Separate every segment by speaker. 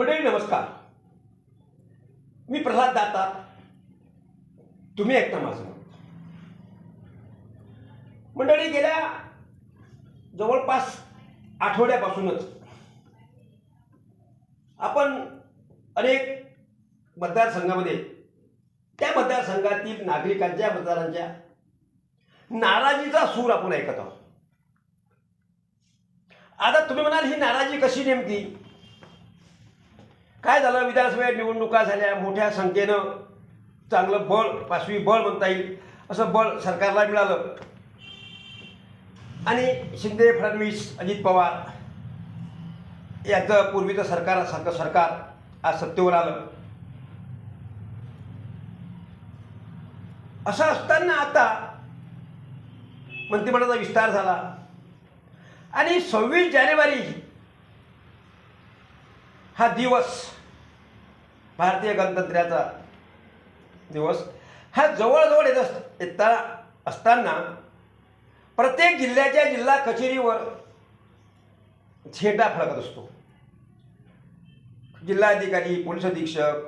Speaker 1: मंडळी नमस्कार. मी प्रल्हाद दाता. तुम्ही ऐकता माझं. मंडळी गेल्या जवळपास आठवड्यापासूनच आपण अनेक मतदारसंघामध्ये त्या मतदारसंघातील नागरिकांच्या मतदारांच्या नाराजीचा सूर आपण ऐकत आहोत. आता तुम्ही म्हणाल ही नाराजी कशी नेमकी? काय झालं? विधानसभा निवडणुका झाल्या. मोठ्या संख्येनं चांगलं बळ पाचवी बळ म्हणता येईल. असं बळ सरकारला मिळालं. आणि शिंदे फडणवीस अजित पवार यांचं पूर्वीचं सरकारसारखं सरकार आज सत्तेवर आलं. असं असताना आता मंत्रिमंडळाचा विस्तार झाला. आणि सव्वीस जानेवारी हा दिवस भारतीय गणतंत्राचा दिवस हा जवळजवळ येत अस येता असताना प्रत्येक जिल्ह्याच्या जिल्हा कचेरीवर झेंडा फडकत असतो. जिल्हाधिकारी पोलीस अधीक्षक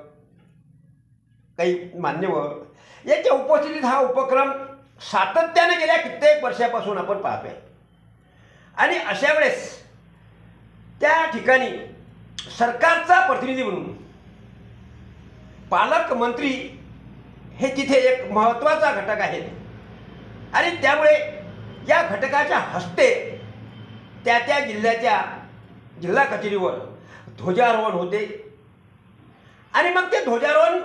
Speaker 1: काही मान्यवर याच्या उपस्थितीत हा उपक्रम सातत्याने गेल्या कित्येक वर्षापासून आपण पाहतोय. आणि अशा वेळेस त्या ठिकाणी सरकारचा प्रतिनिधी म्हणून पालकमंत्री हे तिथे एक महत्त्वाचा घटक आहे आणि त्यामुळे या घटकाच्या हस्ते त्या त्या जिल्ह्याच्या जिल्हा कचेरीवर ध्वजारोहण होते. आणि मग ते ध्वजारोहण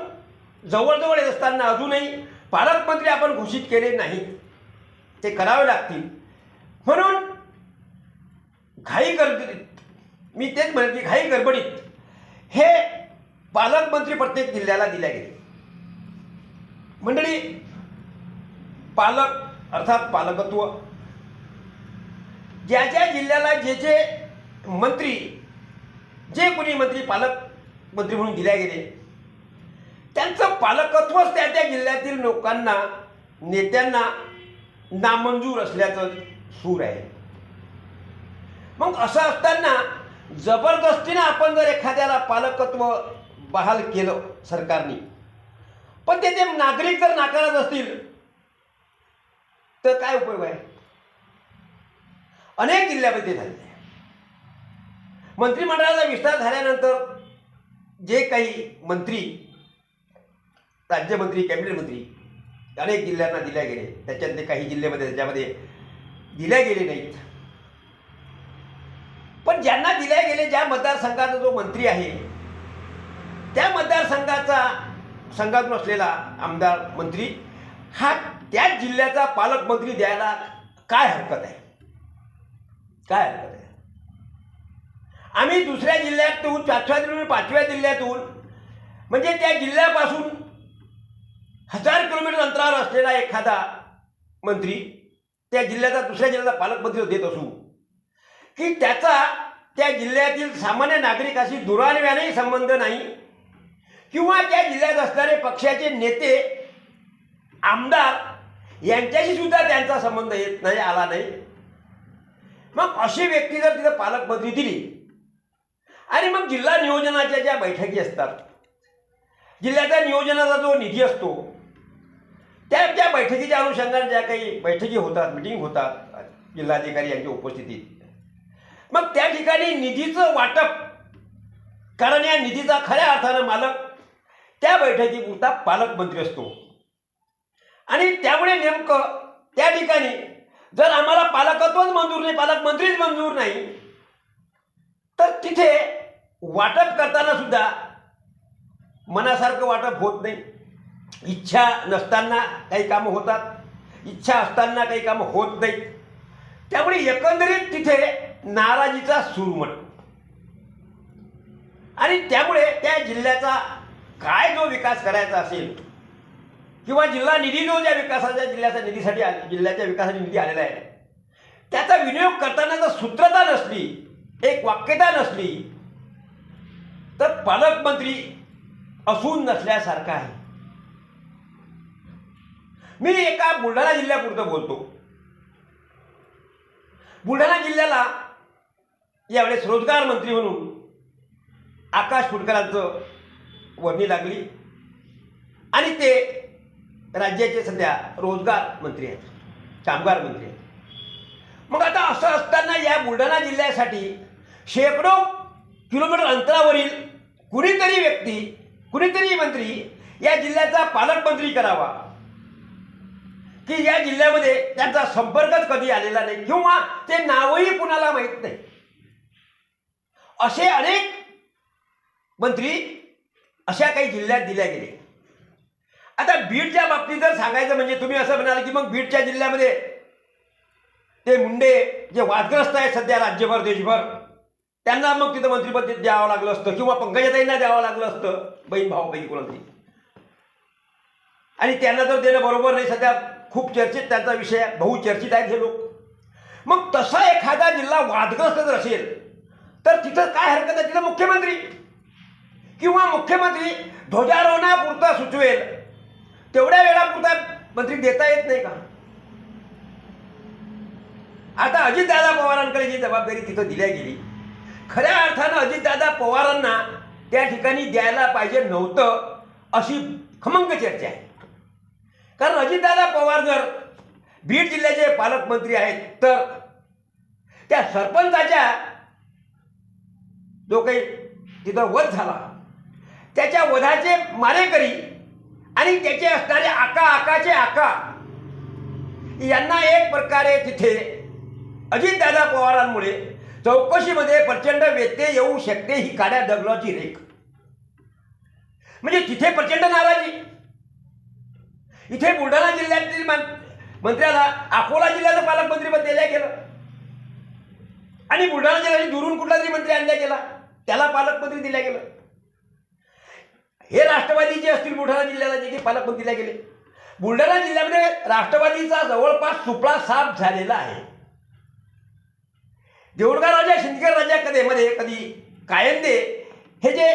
Speaker 1: जवळजवळ येत असताना अजूनही पालकमंत्री आपण घोषित केले नाही ते करावे लागतील. म्हणून घाई गडबडीत मी तेच म्हणत की घाई गडबडीत. हे पालकमंत्री प्रत्येक जिल्ह्याला दिल्या गेले. मंडळी पालक अर्थात पालकत्व ज्या ज्या जिल्ह्याला जे जे मंत्री जे कोणी मंत्री पालक मंत्री म्हणून दिल्या गेले त्यांचं पालकत्वच त्या त्या जिल्ह्यातील लोकांना नेत्यांना नामंजूर असल्याचं सूर आहे. मग असं असताना जबरदस्तीनं आपण जर एखाद्याला पालकत्व बहाल केलं सरकारने पण ते नागरिक जर नाकारत असतील तर काय उपयोग आहे? अनेक जिल्ह्यामध्ये झाले मंत्रिमंडळाचा विस्तार झाल्यानंतर जे काही मंत्री राज्यमंत्री कॅबिनेट मंत्री अनेक जिल्ह्यांना दिल्या गेले. त्याच्यातले काही जिल्ह्यामध्ये त्याच्यामध्ये दिल्या गेले नाहीत. पण ज्यांना दिल्या गेले ज्या मतदारसंघाचा जो मंत्री आहे त्या मतदारसंघाचा संघातून असलेला आमदार मंत्री हा त्याच जिल्ह्याचा पालकमंत्री द्यायला काय हरकत आहे? काय हरकत आहे? आम्ही दुसऱ्या जिल्ह्यातून पाचव्या जिल्ह्यातून पाचव्या जिल्ह्यातून म्हणजे त्या जिल्ह्यापासून हजार किलोमीटर अंतरावर असलेला एखादा मंत्री त्या जिल्ह्याचा दुसऱ्या जिल्ह्याचा पालकमंत्री देत असू की त्याचा त्या जिल्ह्यातील सामान्य नागरिकाशी दुरान्यानेही संबंध नाही. किंवा त्या जिल्ह्यात असणारे पक्षाचे नेते आमदार यांच्याशी सुद्धा त्यांचा संबंध येत नाही आला नाही. मग अशी व्यक्ती जर तिथं पालकमंत्री दिली आणि मग जिल्हा नियोजनाच्या ज्या बैठकी असतात जिल्ह्याच्या नियोजनाचा जो निधी असतो त्या त्या बैठकीच्या अनुषंगाने ज्या काही बैठकी होतात मिटिंग होतात जिल्हाधिकारी यांच्या उपस्थितीत मग त्या ठिकाणी निधीचं वाटप कारण या निधीचा खऱ्या अर्थानं मालक त्या बैठकीपुरता पालकमंत्री असतो. आणि त्यामुळे नेमकं त्या ठिकाणी जर आम्हाला पालकत्वच मंजूर नाही पालकमंत्रीच मंजूर नाही तर तिथे वाटप करताना सुद्धा मनासारखं वाटप होत नाही. इच्छा नसताना काही कामं होतात इच्छा असताना काही कामं होत नाहीत. त्यामुळे एकंदरीत तिथे नाराजीचा सूर आणि त्यामुळे त्या जिल्ह्याचा काय जो विकास करायचा असेल किंवा जिल्हा निधी जो ज्या विकासाच्या जिल्ह्याच्या निधीसाठी जिल्ह्याच्या विकासासाठी निधी आलेला आहे त्याचा विनियोग करताना जर सूत्रता नसली एक वाक्यता नसली तर पालकमंत्री असून नसल्यासारखं आहे. मी एका बुलढाणा जिल्ह्यापुरतं बोलतो. बुलढाणा जिल्ह्याला यावेळेस रोजगार मंत्री म्हणून आकाश फुटकरांचं वर्णी लागली. आणि ते राज्याचे सध्या रोजगार मंत्री आहेत कामगार मंत्री आहेत. मग आता असं असताना या बुलढाणा जिल्ह्यासाठी शेकडो किलोमीटर अंतरावरील कुणीतरी व्यक्ती कुणीतरी मंत्री या जिल्ह्याचा पालकमंत्री करावा. की या जिल्ह्यामध्ये त्यांचा संपर्कच कधी आलेला नाही किंवा ते नावही कुणाला माहीत नाही. असे अनेक मंत्री अशा काही जिल्ह्यात दिल्या गेले. आता बीडच्या बाबतीत जर सांगायचं म्हणजे तुम्ही असं म्हणाल की मग बीडच्या जिल्ह्यामध्ये ते मुंडे जे वादग्रस्त आहेत सध्या राज्यभर देशभर त्यांना मग तिथं मंत्रिपद द्यावं लागलं असतं किंवा पंकजाताईंना द्यावं लागलं असतं. बहीण भाऊ बहीण कोणाची? आणि त्यांना जर देणं बरोबर नाही सध्या खूप चर्चेत त्यांचा विषय बहुचर्चित आहेत हे लोक. मग तसा एखादा जिल्हा वादग्रस्त जर असेल तर तिथं काय हरकत आहे? तिथं मुख्यमंत्री. किंवा मुख्यमंत्री ध्वजारोहणापुरता सुचवेल. तेवढ्या वेळापुरता मंत्री देता येत नाही का? आता अजितदादा पवारांकडे जी जबाबदारी तिथं दिल्या गेली खऱ्या अर्थानं अजितदादा पवारांना त्या ठिकाणी द्यायला पाहिजे नव्हतं अशी खमंग चर्चा आहे. कारण अजितदादा पवार जर बीड जिल्ह्याचे पालकमंत्री आहेत तर त्या सरपंचाच्या जो काही तिथं वध झाला. त्याच्या वधाचे मारेकरी आणि त्याचे असणारे आका आकाचे आका यांना एक प्रकारे तिथे अजितदादा पवारांमुळे चौकशीमध्ये प्रचंड व्यत्यय येऊ शकते ही काड्या दगलाची रेख. म्हणजे तिथे प्रचंड नाराजी. इथे बुलढाणा जिल्ह्यातील मंत्र्याला अकोला जिल्ह्याचं पालकमंत्रीपद दिलं गेलं. आणि बुलढाणा जिल्ह्याची दुरून कुठला तरी मंत्री आणला गेला. त्याला पालकमंत्री दिल्या गेलं. हे राष्ट्रवादी जे असतील बुलढाणा जिल्ह्याला जे काही पालकमंत्री दिल्या गेले. बुलढाणा जिल्ह्यामध्ये राष्ट्रवादीचा जवळपास सुपळा साफ झालेला आहे. देऊळगाव राजा शिंदखेड राजा कधीमध्ये कधी कायंदे हे जे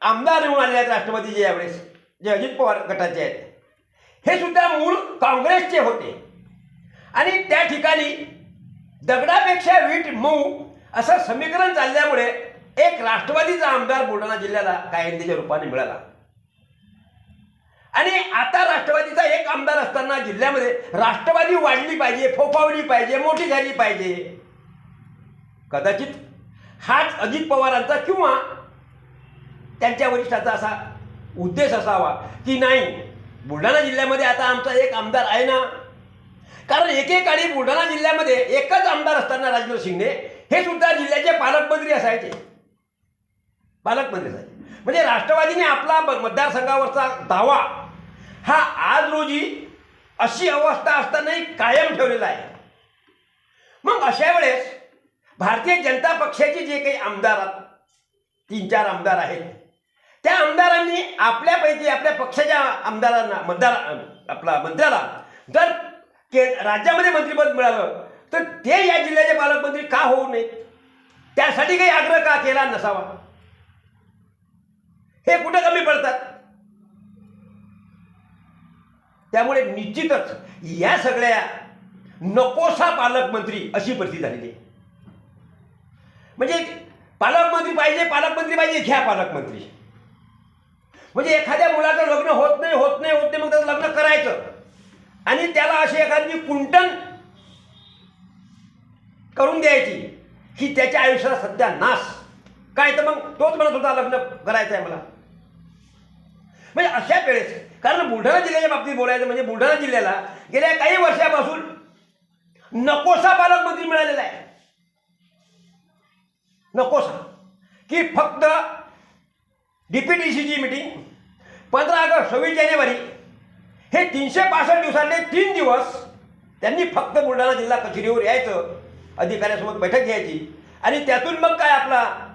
Speaker 1: आमदार निवडून आलेले आहेत राष्ट्रवादीचे यावेळेस जे अजित पवार गटाचे आहेत हे सुद्धा मूळ काँग्रेसचे होते. आणि त्या ठिकाणी दगडापेक्षा वीट मऊ असं समीकरण चालल्यामुळे एक राष्ट्रवादीचा आमदार बुलढाणा जिल्ह्याला कायंदेच्या रूपाने मिळाला. आणि आता राष्ट्रवादीचा एक आमदार असताना जिल्ह्यामध्ये राष्ट्रवादी वाढली पाहिजे फोफावली पाहिजे मोठी झाली पाहिजे. कदाचित हाच अजित पवारांचा किंवा त्यांच्या वरिष्ठाचा असा उद्देश असावा की नाही बुलढाणा जिल्ह्यामध्ये आता आमचा एक आमदार आहे ना? कारण एकेकाळी बुलढाणा जिल्ह्यामध्ये एकच आमदार असताना राजेंद्र सिंगने हे सुद्धा जिल्ह्याचे पालकमंत्री असायचे. पालकमंत्री झाले. म्हणजे राष्ट्रवादीने आपला मतदारसंघावरचा दावा हा आज रोजी अशी अवस्था असतानाही कायम ठेवलेला आहे. मग अशा वेळेस भारतीय जनता पक्षाचे जे काही आमदार तीन चार आमदार आहेत त्या आमदारांनी आपल्यापैकी आपल्या पक्षाच्या आमदारांना मतदार आपला मंत्र्याला जर के राज्यामध्ये मंत्रिपद मिळालं तर ते या जिल्ह्याचे पालकमंत्री का होऊ नये त्यासाठी काही आग्रह का केला नसावा? हे कुठं कमी पडतात? त्यामुळे निश्चितच या सगळ्या नकोसा पालकमंत्री अशी परिस्थिती झालेली आहे. म्हणजे पालकमंत्री पाहिजे पालकमंत्री पाहिजे घ्या पालकमंत्री. म्हणजे एखाद्या मुलाचं लग्न होत नाही होत नाही होत नाही मग त्याचं लग्न करायचं. आणि त्याला अशी एखादी कुंटन करून द्यायची की त्याच्या आयुष्याला सध्या नाश काय तर मग तोच म्हणत होता लग्न करायचं आहे मला. म्हणजे अशा वेळेस कारण बुलढाणा जिल्ह्याच्या बाबतीत बोलायचं म्हणजे बुलढाणा जिल्ह्याला गेल्या काही वर्षापासून नकोसा पालकमंत्री मिळालेला आहे. नकोसा. की फक्त डीपीटीसीची मीटिंग पंधरा ऑगस्ट सव्वीस जानेवारी हे तीनशे पासष्ट दिवसांनी तीन दिवस त्यांनी फक्त बुलढाणा जिल्हा कचेरीवर यायचं अधिकाऱ्यासोबत बैठक घ्यायची. आणि त्यातून मग काय आपला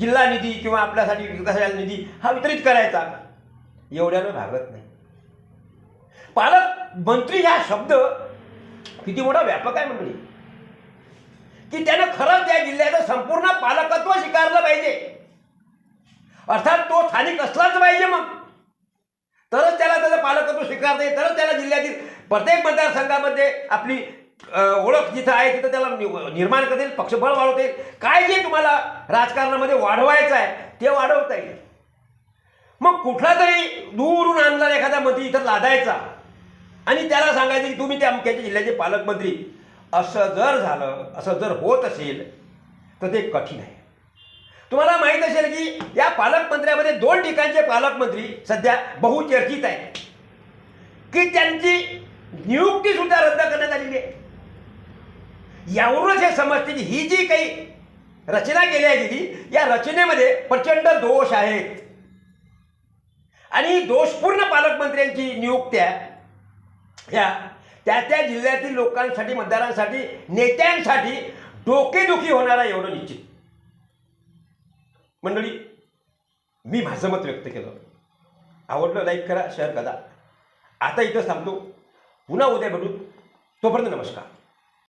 Speaker 1: जिल्हा निधी किंवा आपल्यासाठी विकासाचा निधी हा वितरित करायचा. एवढ्यानं भागत नाही. पालक मंत्री हा शब्द किती मोठा व्यापक आहे म्हणजे की त्यानं खरंच त्या जिल्ह्याचं संपूर्ण पालकत्व स्वीकारलं पाहिजे. अर्थात तो स्थानिक असलाच पाहिजे मग. तरच त्याला त्याचं पालकत्व स्वीकारता येईल तरच त्याला जिल्ह्यातील प्रत्येक मतदारसंघामध्ये आपली ओळख जिथं आहे तिथं त्याला नि- निर्माण करता येईल पक्षबळ वाढवता येईल काय जे तुम्हाला राजकारणामध्ये वाढवायचं आहे ते वाढवता येईल. मग कुठला तरी दूरून आणला एखादा मंत्री इथं लादायचा. आणि त्याला सांगायचं की तुम्ही त्या अमक्याच्या जिल्ह्याचे पालकमंत्री. असं जर झालं असं जर होत असेल तर ते कठीण आहे. तुम्हाला माहीत असेल की या पालकमंत्र्यामध्ये दोन ठिकाणचे पालकमंत्री सध्या बहुचर्चित आहेत. की त्यांची नियुक्तीसुद्धा रद्द करण्यात आलेली आहे. यावरूनच हे समजते की ही जी काही रचना केली गेली या रचनेमध्ये प्रचंड दोष आहेत. आणि दोषपूर्ण पालकमंत्र्यांची नियुक्त्या ह्या त्या त्या जिल्ह्यातील लोकांसाठी मतदारांसाठी नेत्यांसाठी डोकेदुखी होणारा एवढं निश्चित. मंडळी मी माझं मत व्यक्त केलं. आवडलं लाईक करा शेअर करा. आता इथं सांगतो पुन्हा उद्या भेटू. तोपर्यंत नमस्कार.